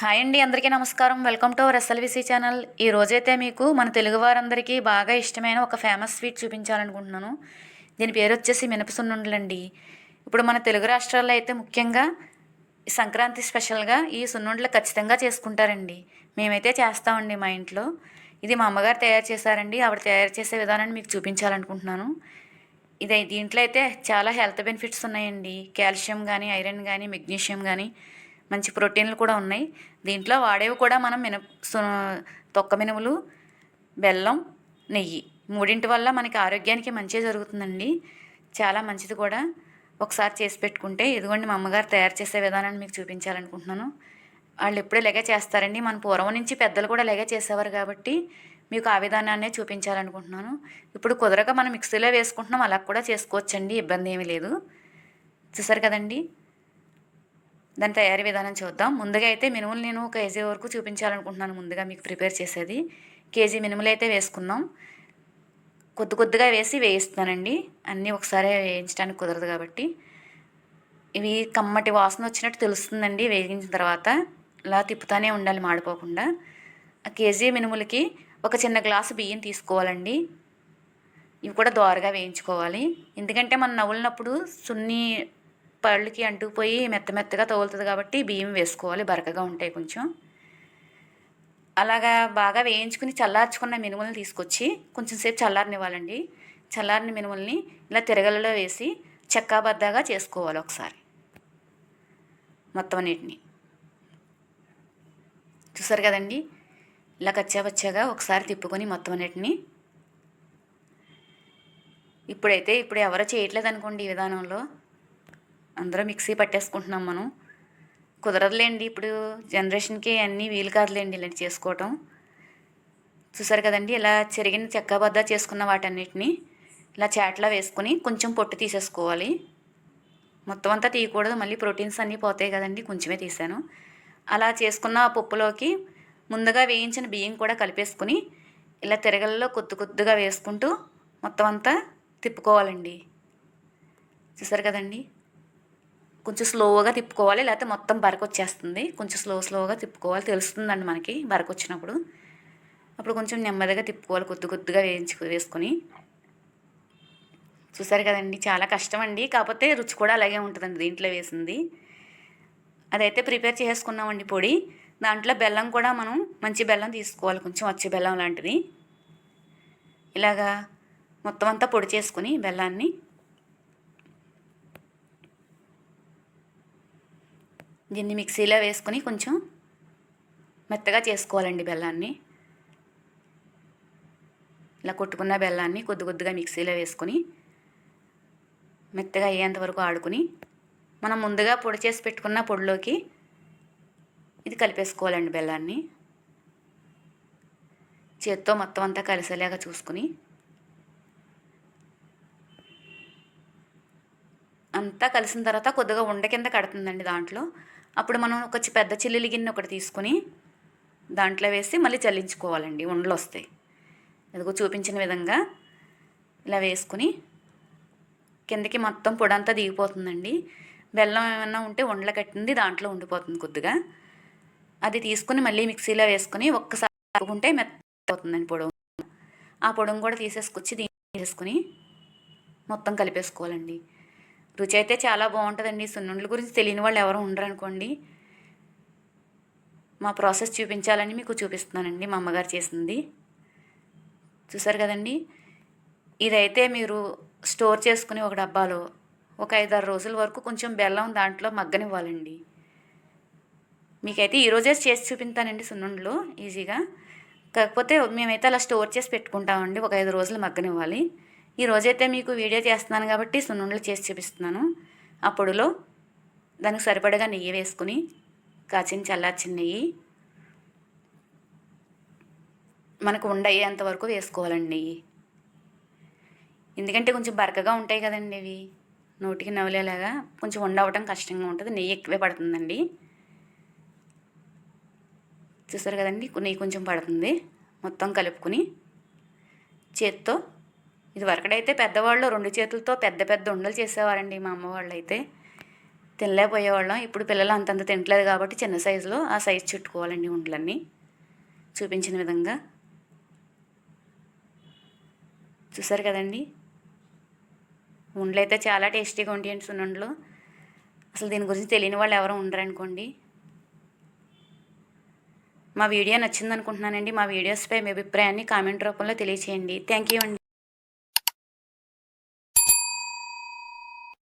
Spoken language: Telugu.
హాయ్ అండి అందరికీ నమస్కారం. Welcome to our SLVC channel. ఈ రోజైతే మీకు మన తెలుగు వారందరికీ బాగా ఇష్టమైన ఒక ఫేమస్ స్వీట్ చూపించాలనుకుంటున్నాను. దీని పేరు వచ్చేసి మినపసున్నుండలండి. ఇప్పుడు మన తెలుగు రాష్ట్రాల్లో అయితే ముఖ్యంగా సంక్రాంతి స్పెషల్గా ఈ సున్నుండలు ఖచ్చితంగా చేసుకుంటారండి. మేమైతే చేస్తామండి మా ఇంట్లో. ఇది మా అమ్మగారు తయారు చేశారండి. ఆవిడ తయారు చేసే విధానాన్ని మీకు చూపించాలనుకుంటున్నాను. ఇది దీంట్లో అయితే చాలా హెల్త్ బెనిఫిట్స్ ఉన్నాయండి. కాల్షియం కానీ ఐరన్ కానీ మెగ్నీషియం కానీ మంచి ప్రోటీన్లు కూడా ఉన్నాయి. దీంట్లో వాడేవి కూడా మనం మిన సు- తొక్క మినుములు బెల్లం నెయ్యి మూడింటి వల్ల మనకి ఆరోగ్యానికి మంచి జరుగుతుందండి. చాలా మంచిది కూడా. ఒకసారి చేసి పెట్టుకుంటే ఇదిగోండి మా అమ్మగారు తయారు చేసే విధానాన్ని మీకు చూపించాలనుకుంటున్నాను. వాళ్ళు ఎప్పుడూ ఇలాగే చేస్తారండి. మన పూర్వం నుంచి పెద్దలు కూడా ఇలాగే చేసేవారు కాబట్టి మీకు ఆ విధానాన్నే చూపించాలనుకుంటున్నాను. ఇప్పుడు కుదరక మనం మిక్సీలో వేసుకుంటున్నాం. అలా కూడా చేసుకోవచ్చండి. ఇబ్బంది ఏమీ లేదు. చూసారు కదండి? దాని తయారీ విధానం చూద్దాం. ముందుగా అయితే మినుములు నేను ఒక కేజీ వరకు చూపించాలనుకుంటున్నాను ముందుగా మీకు ప్రిపేర్ చేసేది. కేజీ మినుములు అయితే వేసుకుందాం. కొద్ది కొద్దిగా వేసి వేయిస్తానండి. అన్నీ ఒకసారి వేయించడానికి కుదరదు కాబట్టి. ఇవి కమ్మటి వాసన వచ్చినట్టు తెలుస్తుందండి వేగించిన తర్వాత. ఇలా తిప్పుతానే ఉండాలి మాడిపోకుండా. ఆ కేజీ మినుములకి ఒక చిన్న గ్లాసు బియ్యం తీసుకోవాలండి. ఇవి కూడా దోరగా వేయించుకోవాలి. ఎందుకంటే మనం నవ్వులినప్పుడు సున్ని పళ్ళకి అంటుకుపోయి మెత్త మెత్తగా తగులుతుంది కాబట్టి బియ్యం వేసుకోవాలి బరకగా ఉంటాయి కొంచెం. అలాగా బాగా వేయించుకుని చల్లార్చుకున్న మినుములను తీసుకొచ్చి కొంచెం సేపు చల్లారనివ్వాలండి. చల్లారిన మినుముల్ని ఇలా తిరగలలో వేసి చెక్కాబద్దాగా చేసుకోవాలి ఒకసారి. మొత్తం అన్నిటిని. చూసారు కదండి? ఇలా కచ్చాబచ్చాగా ఒకసారి తిప్పుకొని మొత్తం అన్నిటిని. ఇప్పుడైతే ఇప్పుడు ఎవరో చేయట్లేదు అనుకోండి ఈ విధానంలో. అందరూ మిక్సీ పట్టేసుకుంటున్నాం మనం. కుదరదులేండి ఇప్పుడు జనరేషన్కి అన్నీ వీలు కాదులేండి ఇలాంటి చేసుకోవటం. చూసారు కదండి ఇలా చెరిగిన చెక్కబద్ద చేసుకున్న వాటన్నిటిని ఇలా చాట్లో వేసుకుని కొంచెం పొట్టు తీసేసుకోవాలి. మొత్తం అంతా తీయకూడదు మళ్ళీ ప్రోటీన్స్ అన్నీ పోతాయి కదండి కొంచెమే తీసాను. అలా చేసుకున్న ఆ పప్పులోకి ముందుగా వేయించిన బియ్యం కూడా కలిపేసుకుని ఇలా తిరగల్లో కొద్ది కొద్దిగా వేసుకుంటూ మొత్తం అంతా తిప్పుకోవాలండి. చూసారు కదండి కొంచెం స్లోగా తిప్పుకోవాలి లేకపోతే మొత్తం బరకు వచ్చేస్తుంది. కొంచెం స్లో స్లోగా తిప్పుకోవాలి. తెలుస్తుందండి మనకి బరకు వచ్చినప్పుడు. అప్పుడు కొంచెం నెమ్మదిగా తిప్పుకోవాలి కొద్ది కొద్దిగా వేయించు వేసుకొని. చూసారు కదండి చాలా కష్టం అండి కాకపోతే రుచి కూడా అలాగే ఉంటుందండి దీంట్లో వేసింది. అదైతే ప్రిపేర్ చేసుకున్నామండి పొడి. దాంట్లో బెల్లం కూడా మనం మంచి బెల్లం తీసుకోవాలి కొంచెం వచ్చే బెల్లం లాంటిది. ఇలాగా మొత్తం అంతా పొడి చేసుకుని బెల్లాన్ని దీన్ని మిక్సీలో వేసుకొని కొంచెం మెత్తగా చేసుకోవాలండి బెల్లాన్ని. ఇలా కొట్టుకున్న బెల్లాన్ని కొద్ది కొద్దిగా మిక్సీలో వేసుకొని మెత్తగా అయ్యేంత వరకు ఆడుకుని మనం ముందుగా పొడి చేసి పెట్టుకున్న పొడిలోకి ఇది కలిపేసుకోవాలండి బెల్లాన్ని. చేత్తో మొత్తం అంతా కలిసేలాగా చూసుకుని అంతా కలిసిన తర్వాత కొద్దిగా ఉండ కింద కడుతుందండి దాంట్లో. అప్పుడు మనం ఒక పెద్ద చిల్లిలి గిన్నె ఒకటి తీసుకుని దాంట్లో వేసి మళ్ళీ చల్లించుకోవాలండి ఉండలు వస్తాయి. ఇదిగో చూపించిన విధంగా ఇలా వేసుకుని కిందకి మొత్తం పొడంతా అంతా దిగిపోతుందండి. బెల్లం ఏమన్నా ఉంటే ఉండలు కట్టింది దాంట్లో ఉండిపోతుంది కొద్దిగా. అది తీసుకుని మళ్ళీ మిక్సీలో వేసుకుని ఒక్కసారి తప్పుకుంటే మెత్తపోతుందండి పొడవు. ఆ పొడుము కూడా తీసేసుకొచ్చి దీన్ని వేసుకుని మొత్తం కలిపేసుకోవాలండి. రుచి అయితే చాలా బాగుంటుందండి. సున్నుండల గురించి తెలియని వాళ్ళు ఎవరు ఉండరు అనుకోండి మా ప్రాసెస్ చూపించాలని మీకు చూపిస్తున్నానండి మా అమ్మగారు చేసింది. చూసారు కదండి? ఇదైతే మీరు స్టోర్ చేసుకుని ఒక డబ్బాలో ఒక ఐదారు రోజుల వరకు కొంచెం బెల్లం దాంట్లో మగ్గనివ్వాలండి. మీకైతే ఈరోజే చేసి చూపిస్తానండి సున్నుండలు ఈజీగా. కాకపోతే మేమైతే అలా స్టోర్ చేసి పెట్టుకుంటామండి. ఒక ఐదు రోజులు మగ్గనివ్వాలి. ఈరోజైతే మీకు వీడియో చేస్తున్నాను కాబట్టి సున్నుండలు చేసి చూపిస్తున్నాను. ఆ పొడిలో దానికి సరిపడగా నెయ్యి వేసుకుని కాచిన చల్లార్చిన నెయ్యి మనకు ఉండయ్యేంత వరకు వేసుకోవాలండి నెయ్యి. ఎందుకంటే కొంచెం బరకగా ఉంటాయి కదండి ఇవి. నోటికి నవ్వులేలాగా కొంచెం ఉండవటం కష్టంగా ఉంటుంది. నెయ్యి ఎక్కువే పడుతుందండి. చూసారు కదండి? నెయ్యి కొంచెం పడుతుంది. మొత్తం కలుపుకుని చేత్తో ఇది వరకడైతే పెద్దవాళ్ళు రెండు చేతులతో పెద్ద పెద్ద ఉండలు చేసేవారండి మా అమ్మ వాళ్ళు అయితే తినలేకపోయేవాళ్ళం. ఇప్పుడు పిల్లలు అంతంత తినట్లేదు కాబట్టి చిన్న సైజులో ఆ సైజు చుట్టుకోవాలండి ఉండలన్నీ. చూపించిన విధంగా. చూసారు కదండి? ఉండలు అయితే చాలా టేస్టీగా ఉంటాయండి సున్నుండలు. అసలు దీని గురించి తెలియని వాళ్ళు ఎవరు ఉండరు అనుకోండి మా వీడియో నచ్చింది అనుకుంటున్నానండి మా వీడియోస్పై మీ అభిప్రాయాన్ని కామెంట్ రూపంలో తెలియచేయండి. థ్యాంక్ యూ అండి.